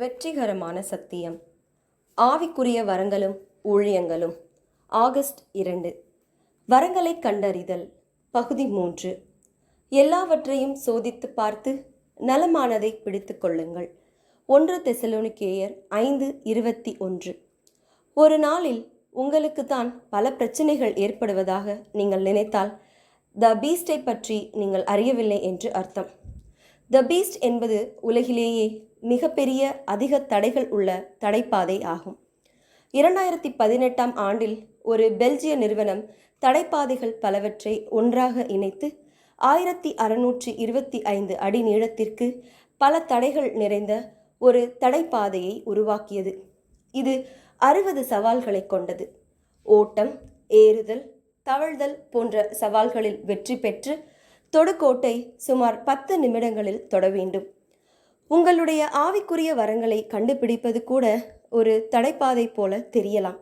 வெற்றிகரமான சத்தியம். ஆவிக்குரிய வரங்களும் ஊழியங்களும். ஆகஸ்ட் இரண்டு. வரங்களை கண்டறிதல். பகுதி மூன்று. எல்லாவற்றையும் சோதித்து பார்த்து நலமானதை பிடித்து கொள்ளுங்கள். ஒன்று தெசலோனிக்கேயர் ஐந்து இருபத்தி ஒன்று. ஒரு நாளில் உங்களுக்கு தான் பல பிரச்சனைகள் ஏற்படுவதாக நீங்கள் நினைத்தால் த பீஸ்டை பற்றி நீங்கள் அறியவில்லை என்று அர்த்தம். த பீஸ்ட் என்பது உலகிலேயே மிகப்பெரிய அதிக தடைகள் உள்ள தடைப்பாதை ஆகும். இரண்டாயிரத்தி பதினெட்டாம் ஆண்டில் ஒரு பெல்ஜிய நிறுவனம் தடைப்பாதைகள் பலவற்றை ஒன்றாக இணைத்து ஆயிரத்தி அறுநூற்றி இருபத்தி ஐந்து அடி நீளத்திற்கு பல தடைகள் நிறைந்த ஒரு தடைப்பாதையை உருவாக்கியது. இது அறுபது சவால்களை கொண்டது. ஓட்டம் ஏறுதல் தவழ்தல் போன்ற சவால்களில் வெற்றி பெற்று தொடுக்கோட்டை சுமார் பத்து நிமிடங்களில் தொட வேண்டும். உங்களுடைய ஆவிக்குரிய வரங்களை கண்டுபிடிப்பது கூட ஒரு தடைப்பாதை போல தெரியலாம்.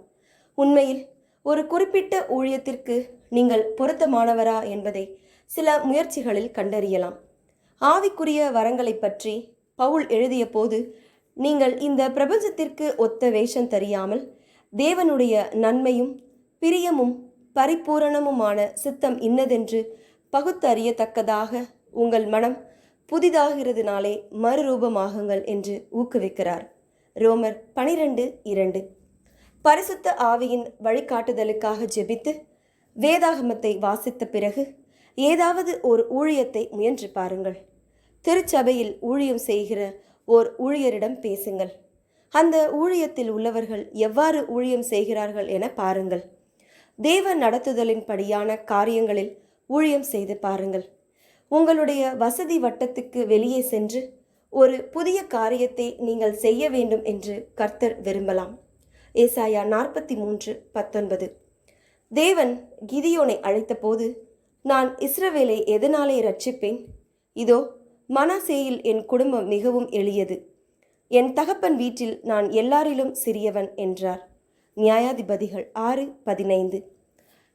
உண்மையில் ஒரு குறிப்பிட்ட ஊழியத்திற்கு நீங்கள் பொருத்தமானவரா என்பதை சில முயற்சிகளில் கண்டறியலாம். ஆவிக்குரிய வரங்களை பற்றி பவுல் எழுதிய போது நீங்கள் இந்த பிரபஞ்சத்திற்கு ஒத்த வேஷம் தெரியாமல் தேவனுடைய நன்மையும் பிரியமும் பரிபூரணமுமான சித்தம் இன்னதென்று பகுத்தறியத்தக்கதாக உங்கள் மனம் புதிதாகிறதுனாலே மறுரூபமாகுங்கள் என்று ஊக்குவிக்கிறார். ரோமர் பனிரெண்டு இரண்டு. பரிசுத்த ஆவியின் வழிகாட்டுதலுக்காக ஜெபித்து வேதாகமத்தை வாசித்த பிறகு ஏதாவது ஒரு ஊழியத்தை முயன்று பாருங்கள். திருச்சபையில் ஊழியம் செய்கிற ஓர் ஊழியரிடம் பேசுங்கள். அந்த ஊழியத்தில் உள்ளவர்கள் எவ்வாறு ஊழியம் செய்கிறார்கள் என பாருங்கள். தேவ நடத்துதலின்படியான காரியங்களில் ஊழியம் செய்து பாருங்கள். உங்களுடைய வசதி வட்டத்துக்கு வெளியே சென்று ஒரு புதிய காரியத்தை நீங்கள் செய்ய வேண்டும் என்று கர்த்தர் விரும்பலாம். ஏசாயா நாற்பத்தி மூன்று பத்தொன்பது. தேவன் கிதியோனை அழைத்தபோது நான் இஸ்ரவேலை எதனாலே ரட்சிப்பேன் இதோ மனாசேயில் என் குடும்பம் மிகவும் எளியது. என் தகப்பன் வீட்டில் நான் எல்லாரிலும் சிறியவன் என்றார். நியாயாதிபதிகள் ஆறு பதினைந்து.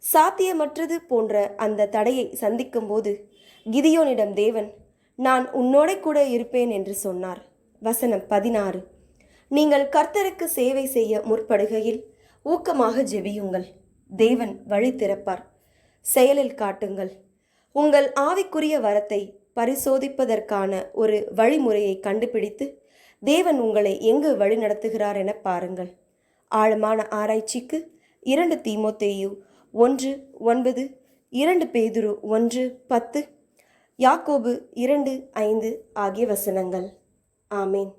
சாத்தியமற்றது போன்ற அந்த தடையை சந்திக்கும்போது கிதியோனிடம் தேவன் நான் உன்னோட கூட இருப்பேன் என்று சொன்னார். வசனம் பதினாறு. நீங்கள் கர்த்தருக்கு சேவை செய்ய முற்படுகையில் ஊக்கமாக ஜெபியுங்கள். தேவன் வழி திறப்பார். செயலில் காட்டுங்கள். உங்கள் ஆவிக்குரிய வரத்தை பரிசோதிப்பதற்கான ஒரு வழிமுறையை கண்டுபிடித்து தேவன் உங்களை எங்கு வழி நடத்துகிறார் என பாருங்கள். ஆழமான ஆராய்ச்சிக்கு இரண்டு தீமோத்தேயு ஒன்று ஒன்பது இரண்டு பேதுரு ஒன்று பத்து யாக்கோபு இரண்டு ஐந்து ஆகிய வசனங்கள். ஆமேன்.